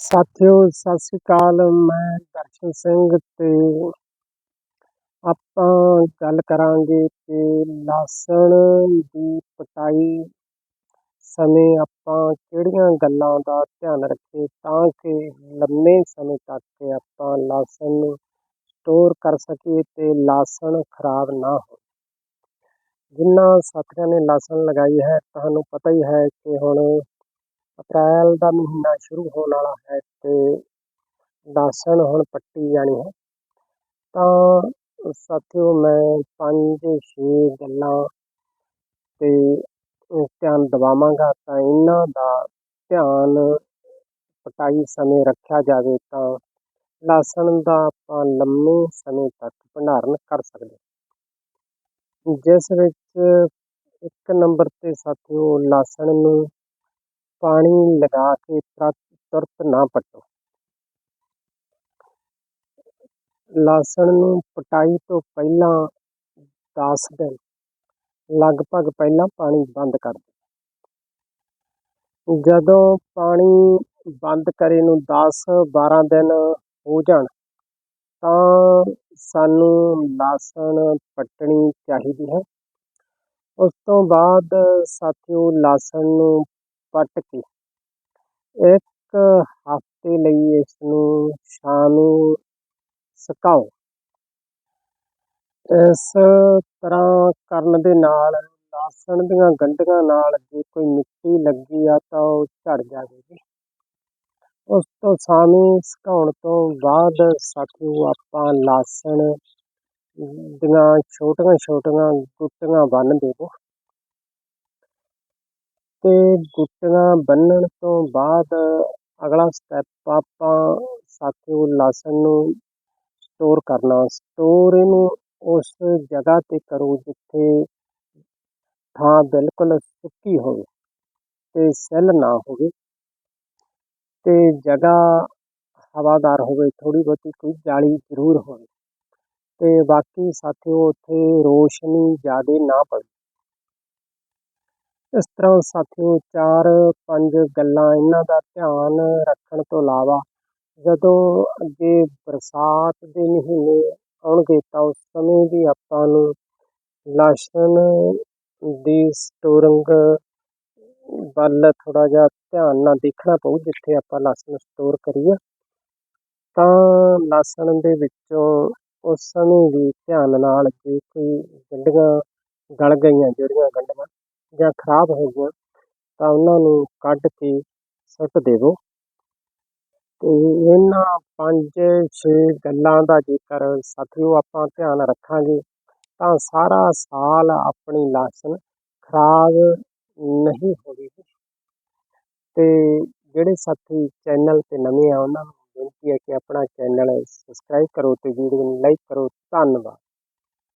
ਸਾਥੀਓ, ਸਤਿ ਸ੍ਰੀ ਅਕਾਲ। ਮੈਂ ਦਰਸ਼ਨ ਸਿੰਘ ਤੇ ਆਪਾਂ ਗੱਲ ਕਰਾਂਗੇ ਕਿ ਲਸਣ ਦੀ ਪਟਾਈ ਸਮੇਂ ਆਪਾਂ ਕਿਹੜੀਆਂ ਗੱਲਾਂ ਦਾ ਧਿਆਨ ਰੱਖੀਏ ਤਾਂ ਕਿ ਲੰਮੇ ਸਮੇਂ ਤੱਕ ਆਪਾਂ ਲਸਣ ਨੂੰ ਸਟੋਰ ਕਰ ਸਕੀਏ ਤੇ ਲਸਣ ਖਰਾਬ ਨਾ ਹੋਵੇ ਜਿਨ੍ਹਾਂ ਸਾਥੀਆਂ ਨੇ ਲਸਣ ਲਗਾਈ ਹੈ, ਤੁਹਾਨੂੰ ਪਤਾ ਹੀ ਹੈ ਕਿ ਹੁਣ ਅਪ੍ਰੈਲ ਦਾ ਮਹੀਨਾ ਸ਼ੁਰੂ ਹੋਣ ਵਾਲਾ ਹੈ ਅਤੇ ਲਸਣ ਹੁਣ ਪੱਟੀ ਜਾਣੀ ਹੈ। ਤਾਂ ਸਾਥੀਓ ਮੈਂ ਪੰਜ ਛੇ ਗੱਲਾਂ ਤੇ ਧਿਆਨ ਦਿਵਾਵਾਂਗਾ ਤਾਂ ਇਹਨਾਂ ਦਾ ਧਿਆਨ ਪਟਾਈ ਸਮੇਂ ਰੱਖਿਆ ਜਾਵੇ ਤਾਂ ਲਸਣ ਦਾ ਆਪਾਂ ਲੰਮੇ ਸਮੇਂ ਤੱਕ ਭੰਡਾਰਨ ਕਰ ਸਕਦੇ ਜਿਸ ਵਿੱਚ ਇੱਕ ਨੰਬਰ ਤੇ ਸਾਥੀਓ ਲਸਣ ਨੂੰ ਪਾਣੀ ਲਗਾ ਕੇ ਤੁਰਤ ਨਾ ਪੱਟੋ। ਲਸਣ ਨੂੰ ਪਟਾਈ ਤੋਂ ਪਹਿਲਾਂ 10 ਦਿਨ ਲਗਭਗ ਪਹਿਲਾਂ ਪਾਣੀ ਬੰਦ ਕਰ ਦਿਓ। ਜਦੋਂ ਪਾਣੀ ਬੰਦ ਕਰੇ ਨੂੰ 10 12 ਦਿਨ ਹੋ ਜਾਣ, ਤਾਂ ਸਾਨੂੰ ਲਸਣ ਪੱਟਣੀ ਚਾਹੀਦੀ ਹੈ। ਉਸ ਤੋਂ ਬਾਅਦ ਸਾਥੀਓ ਲਸਣ ਨੂੰ ਕੱਟ ਕੇ ਇੱਕ ਹਫ਼ਤੇ ਲਈ ਇਸ ਨੂੰ ਛਾਵੇਂ ਸੁਕਾਓ। ਇਸ ਤਰ੍ਹਾਂ ਕਰਨ ਦੇ ਨਾਲ ਲਸਣ ਦੀਆਂ ਗੰਢੀਆਂ ਨਾਲ ਜੇ ਕੋਈ ਮਿੱਟੀ ਲੱਗੀ ਆ ਤਾਂ ਉਹ ਝੜ ਜਾਵੇਗੀ। ਉਸ ਤੋਂ ਸਾਨੂੰ ਸੁਕਾਉਣ ਤੋਂ ਬਾਅਦ ਸਾਥੀਓ ਆਪਾਂ ਲਾਸਣ ਦੀਆਂ ਛੋਟੀਆਂ ਛੋਟੀਆਂ ਗੁੱਟੀਆਂ ਬੰਨ ਦੇਵੋ। ਤੇ ਗੁੱਟੀਆਂ ਬੰਨ੍ਹਣ ਤੋਂ ਬਾਅਦ ਅਗਲਾ ਸਟੈਪ ਆਪਾਂ ਸਾਥੀਓ ਲਸਣ ਨੂੰ ਸਟੋਰ ਕਰਨਾ। ਸਟੋਰ ਇਹਨੂੰ ਉਸ ਜਗ੍ਹਾ ਤੇ ਕਰੋ ਜਿੱਥੇ ਥਾਂ ਬਿਲਕੁਲ ਸੁੱਕੀ ਹੋਵੇ ਅਤੇ ਸੈੱਲ ਨਾ ਹੋਵੇ ਅਤੇ ਜਗ੍ਹਾ ਹਵਾਦਾਰ ਹੋਵੇ, ਥੋੜ੍ਹੀ ਬਹੁਤੀ ਕੋਈ ਜਾਲੀ ਜ਼ਰੂਰ ਹੋਵੇ। ਅਤੇ ਬਾਕੀ ਸਾਥੀਓ ਉੱਥੇ ਰੋਸ਼ਨੀ ਜ਼ਿਆਦਾ ਨਾ ਪਵੇ। ਇਸ ਤਰ੍ਹਾਂ ਸਾਥੀਓ ਚਾਰ ਪੰਜ ਗੱਲਾਂ ਇਹਨਾਂ ਦਾ ਧਿਆਨ ਰੱਖਣ ਤੋਂ ਇਲਾਵਾ ਜਦੋਂ ਅੱਗੇ ਬਰਸਾਤ ਦੇ ਮਹੀਨੇ ਆਉਣਗੇ ਤਾਂ ਉਸ ਸਮੇਂ ਵੀ ਆਪਾਂ ਨੂੰ ਲਾਸਨ ਦੀ ਸਟੋਰਿੰਗ ਵੱਲ ਥੋੜਾ ਜਿਹਾ ਧਿਆਨ ਨਾਲ ਦੇਖਣਾ ਪਊ, ਜਿੱਥੇ ਆਪਾਂ ਲਾਸਨ ਸਟੋਰ ਕਰੀਏ। ਤਾਂ ਲਾਸਨ ਦੇ ਵਿੱਚੋਂ ਉਸ ਸਮੇਂ ਵੀ ਧਿਆਨ ਨਾਲ ਜੇ ਕੋਈ ਗੰਢੀਆਂ ਗਲ ਗਈਆਂ, ਜਿਹੜੀਆਂ ਗੰਢੀਆਂ ਜਾਂ ਖਰਾਬ ਹੈਗੀਆਂ ਤਾਂ ਉਹਨਾਂ ਨੂੰ ਕੱਢ ਕੇ ਸੁੱਟ ਦੇਵੋ। ਤੇ ਇਹਨਾਂ ਪੰਜ ਛੇ ਗੱਲਾਂ ਦਾ ਜੇਕਰ ਸਾਥੀਓ ਆਪਾਂ ਧਿਆਨ ਰੱਖਾਂਗੇ ਤਾਂ ਸਾਰਾ ਸਾਲ ਆਪਣੀ ਲਾਸਨ ਖਰਾਬ ਨਹੀਂ ਹੋਵੇਗੀ ਤੇ ਜਿਹੜੇ ਸਾਥੀ ਚੈਨਲ ਤੇ ਨਵੇਂ ਆ, ਉਹਨਾਂ ਨੂੰ ਬੇਨਤੀ ਹੈ ਕਿ ਆਪਣਾ ਚੈਨਲ ਸਬਸਕ੍ਰਾਈਬ ਕਰੋ ਤੇ ਵੀਡੀਓ ਨੂੰ ਲਾਈਕ ਕਰੋ। ਧੰਨਵਾਦ।